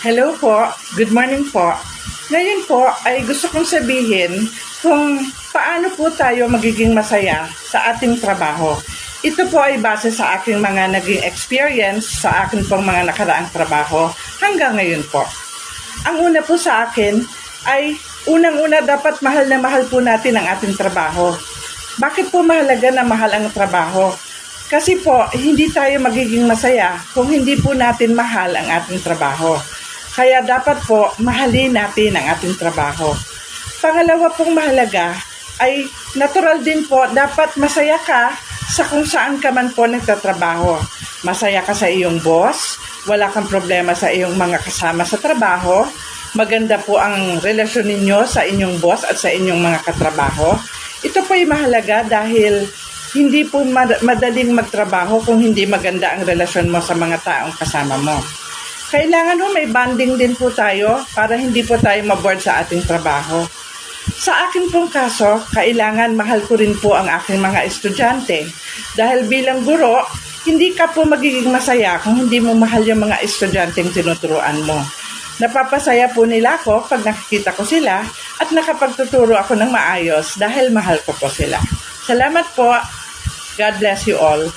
Hello po, good morning po. Ngayon po ay gusto kong sabihin kung paano po tayo magiging masaya sa ating trabaho. Ito po ay base sa aking mga naging experience sa akin pong mga nakaraang trabaho hanggang ngayon po. Ang una po sa akin ay unang-una dapat mahal na mahal po natin ang ating trabaho. Bakit po mahalaga na mahal ang trabaho? Kasi po, hindi tayo magiging masaya kung hindi po natin mahal ang ating trabaho. Kaya dapat po, mahalin natin ang ating trabaho. Pangalawa pong mahalaga ay natural din po, dapat masaya ka sa kung saan ka man po nagtatrabaho. Masaya ka sa iyong boss, wala kang problema sa iyong mga kasama sa trabaho, maganda po ang relasyon ninyo sa inyong boss at sa inyong mga katrabaho. Ito po ay mahalaga dahil hindi po mad- madaling magtrabaho kung hindi maganda ang relasyon mo sa mga taong kasama mo. Kailangan ho may bonding din po tayo para hindi po tayo maboard sa ating trabaho. Sa akin pong kaso, kailangan mahal ko rin po ang aking mga estudyante. Dahil bilang guro, hindi ka po magiging masaya kung hindi mo mahal yung mga estudyanteng tinuturuan mo. Napapasaya po nila ako pag nakikita ko sila at nakapagtuturo ako ng maayos dahil mahal ko po sila. Salamat po. God bless you all.